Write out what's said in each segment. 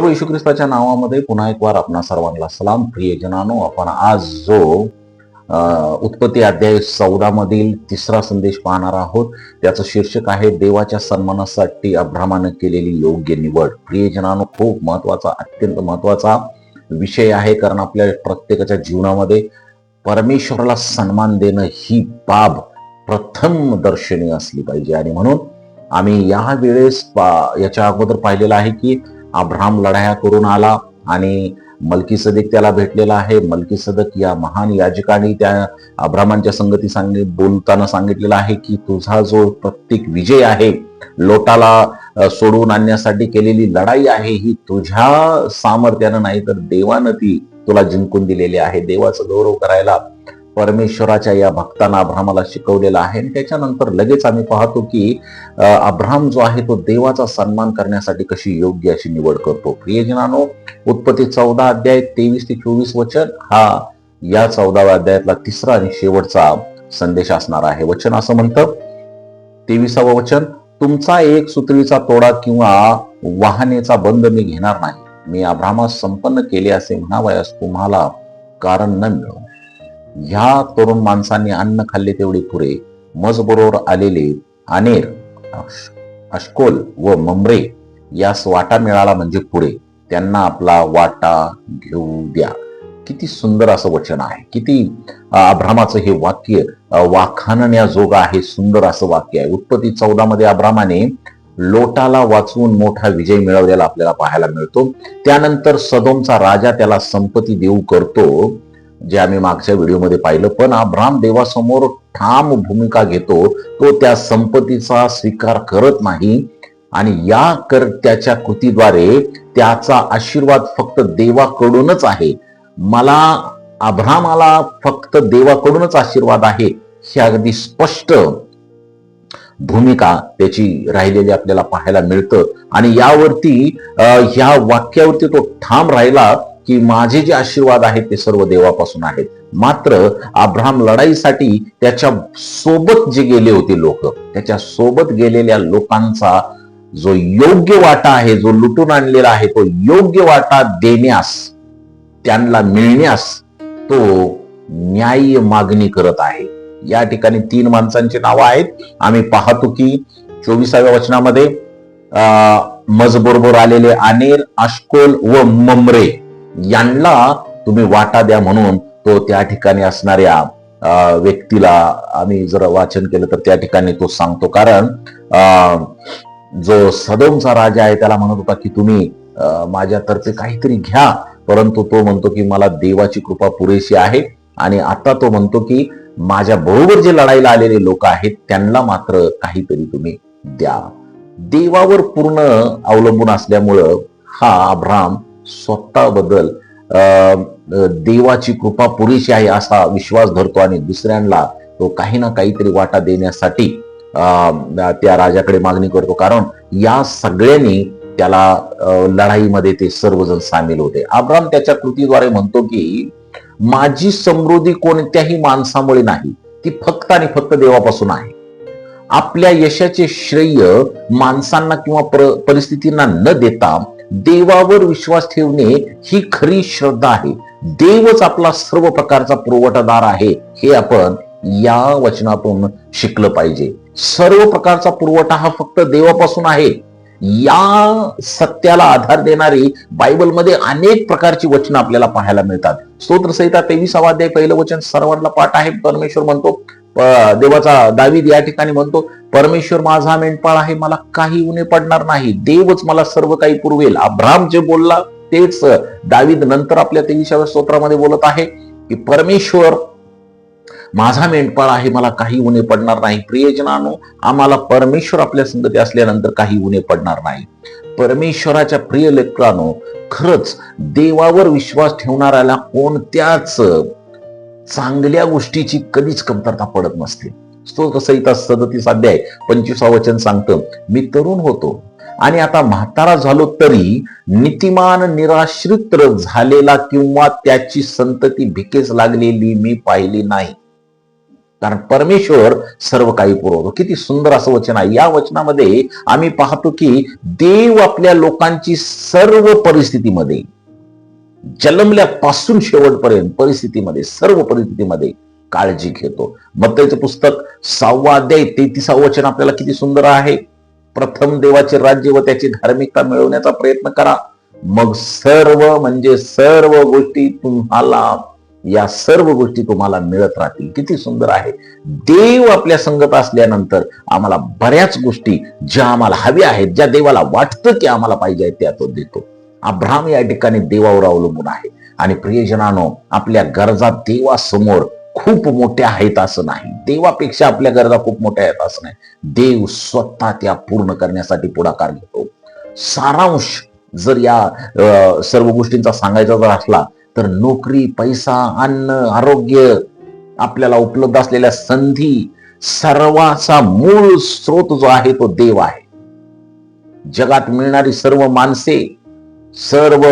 प्रभू येशू ख्रिस्ताच्या नावामध्ये पुन्हा एक वार आपणा सर्वांना सलाम. प्रियजनानो आपण आज जो उत्पत्ती अध्याय चौदा मधील तिसरा संदेश पाहणार आहोत त्याचं शीर्षक आहे देवाच्या सन्मानासाठी अब्रामानं केलेली योग्य निवड. प्रियजनानो खूप महत्त्वाचा अत्यंत महत्त्वाचा विषय आहे कारण आपल्या प्रत्येकाच्या जीवनामध्ये परमेश्वराला सन्मान देणं ही बाब प्रथम दर्शनी असली पाहिजे. आणि म्हणून आम्ही या वेळेस पा- याच्या अगोदर पाहिलेलं आहे की अब्राम लढाया करून आला आणि मलकी सदक त्याला भेटलेला आहे. मलकी सदक या महान याजकाने त्या अब्रामांच्या संगती सांगित बोलताना सांगितलेलं आहे की तुझा जो प्रत्येक विजय आहे लोटाला सोडून सोडवून आणण्यासाठी केलेली लढाई आहे ही तुझ्या सामर्थ्यानं नाही तर देवानं ती तुला जिंकून दिलेली आहे. देवाचं गौरव करायला परमेश्वराच्या या भक्तांना अब्रामाला शिकवलेलं आहे. आणि त्याच्यानंतर लगेच आम्ही पाहतो की अ, अब्राम जो आहे तो देवाचा सन्मान करण्यासाठी कशी योग्य अशी निवड करतो. प्रियजनानो उत्पत्ती चौदा अध्याय तेवीस ते चोवीस वचन हा या चौदाव्या अध्यायातला तिसरा आणि शेवटचा संदेश असणार आहे. वचन असं म्हणतं तेविसावं वचन तुमचा एक सुत्रीचा तोडा किंवा वाहनेचा बंद मी घेणार नाही. मी अब्रामास संपन्न केले असे म्हणावयास तुम्हाला कारण न मिळो. ह्या तरुण माणसांनी अन्न खाल्ले तेवढे पुरे मजबरोबर आलेले अनेर अश- अश्कोल व ममरे यास वाटा मिळाला म्हणजे पुरे. त्यांना आपला वाटा घेऊ द्या. किती सुंदर असं वचन आहे. किती अभ्रामाचं हे वाक्य वाखाणण्याजोगं आहे. सुंदर असं वाक्य आहे. उत्पत्ती चौदा मध्ये अभ्रामाने लोटाला वाचवून मोठा विजय मिळवलेला आपल्याला पाहायला मिळतो. त्यानंतर सदोमचा राजा त्याला संपत्ती देऊ करतो. जे आम्ही मागच्या व्हिडिओमध्ये पाहिलं पण अब्राम देवासमोर ठाम भूमिका घेतो तो त्या संपत्तीचा स्वीकार करत नाही. आणि या कर त्याच्या कृतीद्वारे त्याचा आशीर्वाद फक्त देवाकडूनच आहे. मला अब्रामाला फक्त देवाकडूनच आशीर्वाद आहे ही अगदी स्पष्ट भूमिका त्याची राहिलेली आपल्याला पाहायला मिळतं. आणि यावरती ह्या वाक्यावरती तो ठाम राहिला की माझे जे आशीर्वाद आहेत ते सर्व देवापासून आहेत. मात्र अब्राहम लढाईसाठी त्याच्या सोबत जे गेले होते लोक त्याच्या सोबत गेलेल्या लोकांचा जो योग्य वाटा आहे जो लुटून आणलेला आहे तो योग्य वाटा देण्यास त्यांना मिळण्यास तो न्याय मागणी करत आहे. या ठिकाणी तीन माणसांची नावं आहेत. आम्ही पाहतो की चोवीसाव्या वचनामध्ये अं, मजबरोबर आलेले अनेर अश्कोल व ममरे. यांना तुम्ही वाटा द्या म्हणून तो त्या ठिकाणी असणाऱ्या अं, व्यक्तीला आम्ही जर वाचन केलं तर त्या ठिकाणी तो सांगतो. कारण अं, जो सदोमचा राजा आहे त्याला म्हणत होता की तुम्ही अं, माझ्यातर्फे काहीतरी घ्या. परंतु तो म्हणतो की मला देवाची कृपा पुरेशी आहे. आणि आता तो म्हणतो की माझ्या बरोबर जे लढाईला आलेले लोक आहेत त्यांना मात्र काहीतरी तुम्ही द्या. देवावर पूर्ण अवलंबून असल्यामुळं हा अब्राम स्वतःबद्दल अं, देवाची कृपा पुरेशी आहे असा विश्वास धरतो आणि दुसऱ्यांना तो काही ना काहीतरी वाटा देण्यासाठी अं, त्या राजाकडे मागणी करतो. कारण या सगळ्यांनी त्याला अं, लढाईमध्ये ते सर्वजण सामील होते. अब्राम त्याच्या कृतीद्वारे म्हणतो की माझी समृद्धी कोणत्याही माणसामुळे नाही. ती फक्त आणि फक्त देवापासून आहे. आपल्या यशाचे श्रेय माणसांना किंवा परिस्थितींना न देता देवावर विश्वास ठेवणे ही खरी श्रद्धा आहे. देवच आपला सर्व प्रकारचा पुरवठादार आहे हे आपण या वचनातून शिकलं पाहिजे. सर्व प्रकारचा पुरवठा हा फक्त देवापासून आहे. या सत्याला आधार देणारी बायबलमध्ये अनेक प्रकारची वचनं आपल्याला पाहायला मिळतात. स्तोत्रसहिता तेविसावाध्याय पहिलं वचन सर्वांना पाठ आहे. परमेश्वर म्हणतो देवाचा दावीद या ठिकाणी म्हणतो परमेश्वर माझा मेंढपाळ आहे मला काही उणे पडणार नाही. देवच मला सर्व काही पुरवेल. अब्राम जे बोलला तेच दावीद नंतर आपल्या तेविसाव्या स्तोत्रामध्ये बोलत आहे की परमेश्वर माझा मेंढपाळ आहे मला काही उणे पडणार नाही. प्रियजनानो आम्हाला परमेश्वर आपल्या संगती असल्यानंतर काही उणे पडणार नाही. परमेश्वराच्या प्रिय लेकरानो खरंच देवावर विश्वास ठेवणाऱ्याला कोणत्याच चांगल्या गोष्टीची कधीच कमतरता पडत नसते. स्तोत्रसहिता सदतीस अध्याय पंचवीसा वचन सांगतं मी तरुण होतो आणि आता म्हातारा झालो तरी नीतिमान निराश्रित झालेला किंवा त्याची संतती भिकेस लागलेली मी पाहिली नाही. कारण परमेश्वर सर्व काही पुरवतो. किती सुंदर असं वचन आहे. या वचनामध्ये आम्ही पाहतो की देव आपल्या लोकांची सर्व परिस्थितीमध्ये जन्मल्यापासून शेवटपर्यंत परिस्थितीमध्ये सर्व परिस्थितीमध्ये काळजी घेतो. मत्ताचं पुस्तक सहावा अध्याय तेहतीसा वचन आपल्याला किती सुंदर आहे. प्रथम देवाचे राज्य व त्याची धार्मिकता मिळवण्याचा प्रयत्न करा. मग सर्व म्हणजे सर्व गोष्टी तुम्हाला या सर्व गोष्टी तुम्हाला मिळत राहतील. किती सुंदर आहे. देव आपल्या संगत असल्यानंतर आम्हाला बऱ्याच गोष्टी ज्या आम्हाला हव्या आहेत ज्या देवाला वाटतं की आम्हाला पाहिजे आहेत त्या तो देतो. अब्राम या ठिकाणी देवावर अवलंबून आहे. आणि प्रियजनानो आपल्या गरजा देवासमोर खूप मोठ्या आहेत असं नाही. देवापेक्षा आपल्या गरजा खूप मोठ्या आहेत असं नाही. देव स्वतः त्या पूर्ण करण्यासाठी पुढाकार घेतो. सारांश जर या सर्व गोष्टींचा सांगायचा जर असला तर नोकरी पैसा अन्न आरोग्य आपल्याला उपलब्ध असलेल्या संधी सर्वाचा मूळ स्रोत जो आहे तो देव आहे. जगात मिळणारी सर्व माणसे सर्व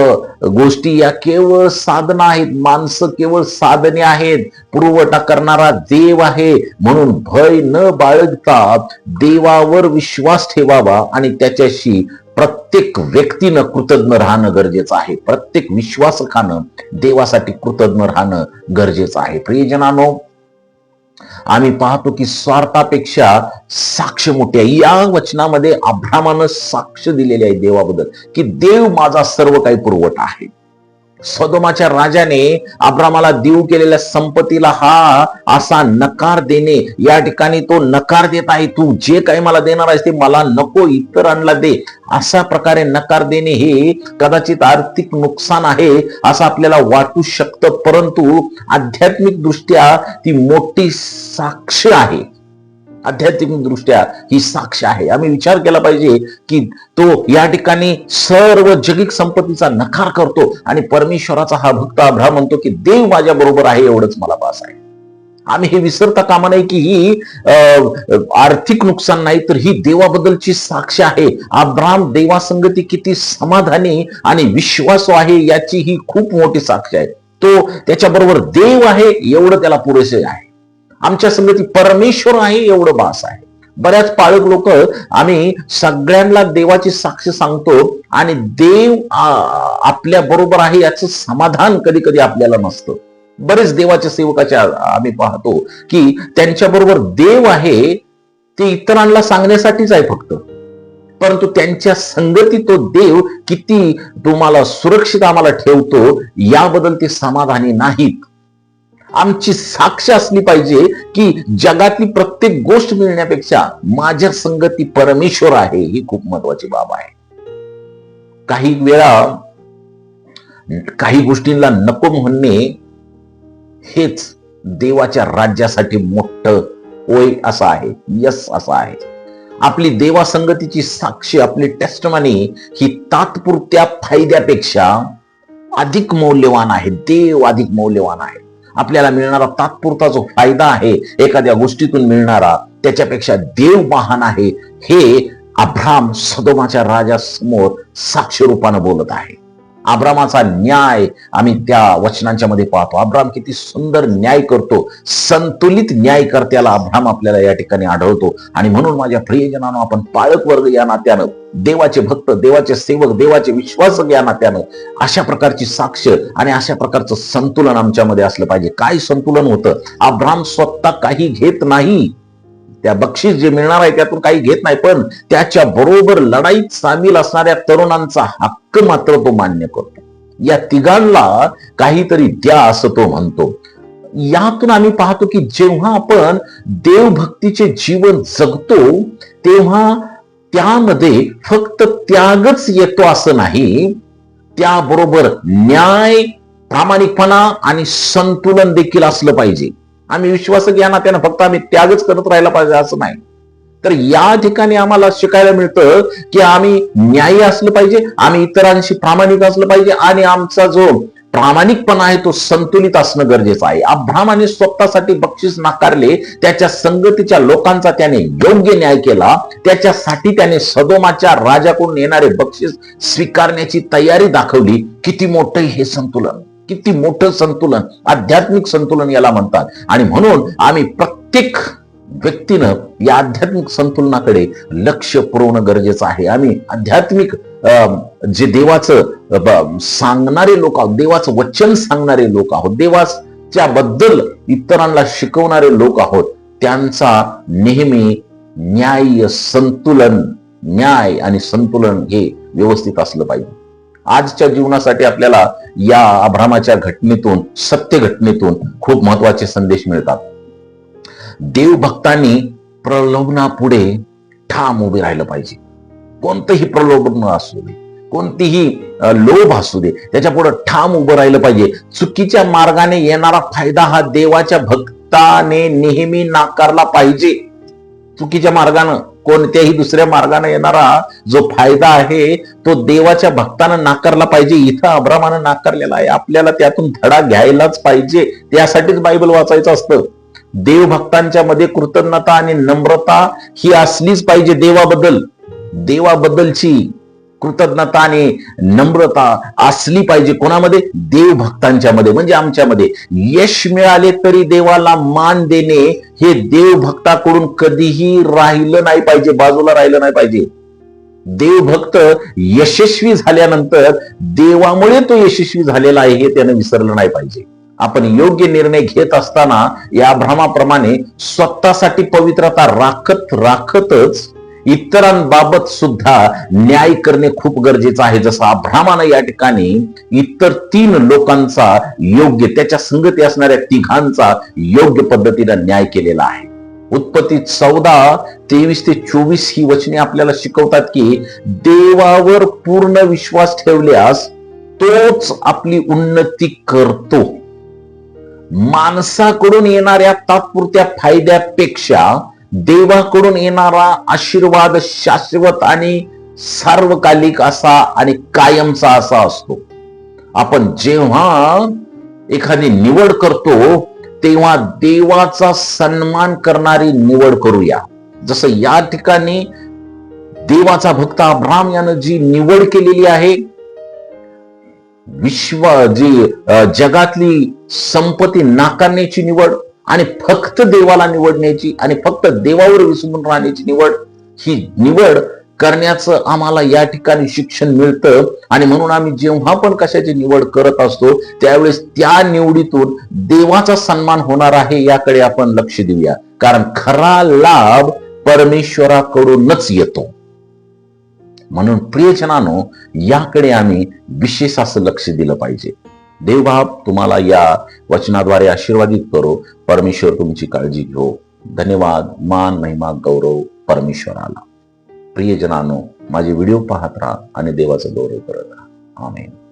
गोष्टी या केवळ साधना आहेत. माणसं केवळ साधने आहेत. पुरवठा करणारा देव आहे. म्हणून भय न बाळगता देवावर विश्वास ठेवावा आणि त्याच्याशी प्रत्येक व्यक्तीनं कृतज्ञ राहणं गरजेचं आहे. प्रत्येक विश्वासकानं देवासाठी कृतज्ञ राहणं गरजेचं आहे. प्रियजनानो आम्ही पाहतो की स्वार्थापेक्षा साक्ष मोठी आहे. या वचनामध्ये अभ्रामानं साक्ष दिलेली आहे देवाबद्दल की देव माझा सर्व काही पुरवठा आहे. सदोमाच्या राजाने अब्रामाला देऊ केलेल्या संपत्तीला हा असा नकार देणे. या ठिकाणी तो नकार देत आहे. तू जे काही मला देणार आहेस ते मला नको इतरांना दे. अशा प्रकारे नकार देणे हे कदाचित आर्थिक नुकसान आहे असं आपल्याला वाटू शकतं. परंतु आध्यात्मिक दृष्ट्या ती मोठी साक्ष आहे. आध्यात्मिक दृष्ट्या ही साक्ष आहे. आम्ही विचार केला पाहिजे की तो या ठिकाणी सर्व जगिक संपत्तीचा नकार करतो आणि परमेश्वराचा हा भक्त अब्राम म्हणतो की देव माझ्या बरोबर आहे एवढंच मला पास आहे. आम्ही हे विसरता कामा नाही की ही आर्थिक नुकसान नाही तर ही देवाबद्दलची साक्ष आहे. अब्राम देवासंगती किती समाधानी आणि विश्वासू आहे याची ही खूप मोठी साक्ष आहे. तो त्याच्याबरोबर देव आहे एवढं त्याला पुरेसे आहे. आमच्या संगती परमेश्वर आहे एवढं बास आहे. बऱ्याच पाळक लोक आम्ही सगळ्यांना देवाची साक्ष सांगतो आणि देव आपल्या बरोबर आहे याचं समाधान कधी कधी आपल्याला नसतं. बरेच देवाच्या सेवकाच्या आम्ही पाहतो की त्यांच्या बरोबर देव आहे ते इतरांना सांगण्यासाठीच आहे फक्त. परंतु त्यांच्या संगती तो देव किती तुम्हाला सुरक्षित आम्हाला ठेवतो याबद्दल ते समाधानी नाहीत. आमची साक्ष असली पाहिजे की जगातली प्रत्येक गोष्ट मिळण्यापेक्षा माझ्या संगती परमेश्वर आहे ही खूप महत्वाची बाब आहे. काही वेळा काही गोष्टींना नको म्हणणे हेच देवाच्या राज्यासाठी मोठं ओय असं आहे यस असं आहे. आपली देवासंगतीची साक्षी आपली टेस्टमनी ही तात्पुरत्या फायद्यापेक्षा अधिक मौल्यवान आहे देव अधिक मौल्यवान आहे. आपल्याला मिळणारा तात्पुरता जो फायदा आहे एखाद्या गोष्टीतून मिळणारा त्याच्यापेक्षा देव महान आहे हे अभ्राम सदोमाच्या राजासमोर साक्ष रूपानं बोलत आहे. अब्रामाचा न्याय आम्ही त्या वचनांच्या मध्ये पाहतो. अब्राम किती सुंदर न्याय करतो. संतुलित न्याय करत्याला अब्राम आपल्याला या ठिकाणी आढळतो. आणि म्हणून माझ्या प्रियजनानं आपण पाळक वर्ग या नात्यानं देवाचे भक्त देवाचे सेवक देवाचे विश्वासक या नात्यानं अशा प्रकारची साक्ष आणि अशा प्रकारचं संतुलन आमच्यामध्ये असलं पाहिजे. काय संतुलन होतं? अब्राम स्वतः काही घेत नाही. त्या बक्षीस जे मिळणार आहे त्यातून काही घेत नाही पण त्याच्या बरोबर लढाईत सामील असणाऱ्या तरुणांचा हक्क मात्र तो मान्य करतो. या तिघांना काहीतरी द्या असं तो म्हणतो. यातून आम्ही पाहतो की जेव्हा आपण देवभक्तीचे जीवन जगतो तेव्हा त्यामध्ये फक्त त्यागच येतो असं नाही त्याबरोबर न्याय प्रामाणिकपणा आणि संतुलन देखील असलं पाहिजे. आम्ही विश्वासक या नात्यानं फक्त आम्ही त्यागच करत राहायला पाहिजे असं नाही. तर या ठिकाणी आम्हाला शिकायला मिळतं की आम्ही न्यायी असलं पाहिजे आम्ही इतरांशी प्रामाणिक असलं पाहिजे आणि आमचा जो प्रामाणिकपणा आहे तो संतुलित असणं गरजेचं आहे. अब्रामाने स्वतःसाठी बक्षीस नाकारले त्याच्या संगतीच्या लोकांचा त्याने योग्य न्याय केला त्याच्यासाठी त्याने सदोमाच्या राजाकडून येणारे बक्षीस स्वीकारण्याची तयारी दाखवली. किती मोठं हे संतुलन. किती मोठं संतुलन आध्यात्मिक संतुलन याला म्हणतात. आणि म्हणून आम्ही प्रत्येक व्यक्तीनं या आध्यात्मिक संतुलनाकडे लक्ष पुरवणं गरजेचं आहे. आम्ही आध्यात्मिक जे देवाचं सांगणारे लोक आहोत देवाचं वचन सांगणारे लोक आहोत देवाच्या बद्दल इतरांना शिकवणारे लोक आहोत त्यांचा नेहमी न्याय संतुलन न्याय आणि संतुलन हे व्यवस्थित असलं पाहिजे. आजच्या जीवनासाठी आपल्याला या अभ्रामाच्या घटनेतून सत्य घटनेतून खूप महत्त्वाचे संदेश मिळतात. देवभक्तांनी प्रलोभनापुढे ठाम उभे राहिलं पाहिजे. कोणतंही प्रलोभन असू दे कोणतीही लोभ असू दे त्याच्या पुढे ठाम उभं राहिलं पाहिजे. चुकीच्या मार्गाने येणारा फायदा हा देवाच्या भक्ताने नेहमी नाकारला पाहिजे. चुकीच्या मार्गानं कोणत्याही दुसऱ्या मार्गाने येणारा जो फायदा आहे तो देवाच्या भक्तानं नाकारला पाहिजे. इथं अब्रामानं नाकारलेला आहे. आपल्याला त्यातून धडा घ्यायलाच पाहिजे. त्यासाठीच बायबल वाचायचं असतं. देवभक्तांच्या मध्ये कृतज्ञता आणि नम्रता ही असलीच पाहिजे देवाबद्दल. देवाबद्दलची कृतज्ञता आणि नम्रता असली पाहिजे कोणामध्ये? देवभक्तांच्या मध्ये म्हणजे आमच्यामध्ये. यश मिळाले तरी देवाला मान देणे हे देवभक्ताकडून कधीही राहिलं नाही पाहिजे बाजूला राहिलं नाही पाहिजे. देवभक्त यशस्वी झाल्यानंतर देवामुळे तो यशस्वी झालेला आहे हे त्यानं विसरलं नाही पाहिजे. आपण योग्य निर्णय घेत असताना या भ्रमाप्रमाणे स्वतःसाठी पवित्रता राखत राखतच इतरांबाबत सुद्धा न्याय करणे खूप गरजेचं आहे. जसं अभ्रामानं या ठिकाणी इतर तीन लोकांचा योग्य त्याच्या संगती असणाऱ्या तिघांचा योग्य पद्धतीनं न्याय केलेला आहे. उत्पत्ती चौदा तेवीस ते चोवीस ही वचने आपल्याला शिकवतात की देवावर पूर्ण विश्वास ठेवल्यास तोच आपली उन्नती करतो. माणसाकडून येणाऱ्या तात्पुरत्या फायद्यापेक्षा देवाकडून येणारा आशीर्वाद शाश्वत आणि सार्वकालिक असा आणि कायमचा असा असतो. आपण जेव्हा एखादी निवड करतो तेव्हा देवाचा सन्मान करणारी निवड करूया. जसं या ठिकाणी देवाचा भक्त अब्राम यानं जी निवड केलेली आहे विश्व जी जगातली संपत्ती नाकारण्याची निवड आणि फक्त देवाला निवडण्याची आणि फक्त देवावर विसरून राहण्याची निवड ही निवड करण्याचं आम्हाला या ठिकाणी शिक्षण मिळतं. आणि म्हणून आम्ही जेव्हा पण कशाची निवड करत असतो त्यावेळेस त्या निवडीतून देवाचा सन्मान होणार आहे याकडे आपण लक्ष देऊया. कारण खरा लाभ परमेश्वराकडूनच येतो. म्हणून प्रियजनानो याकडे आम्ही विशेष असं लक्ष दिलं पाहिजे. देवबाब तुम्हाला या वचनाद्वारे आशीर्वादित करो. परमेश्वर तुमची काळजी घेऊ धन्यवाद. मान महिमा गौरव परमेश्वराला. प्रियजनानो माझे व्हिडिओ पाहत राहा आणि देवाचं गौरव करत राहा. आमेन.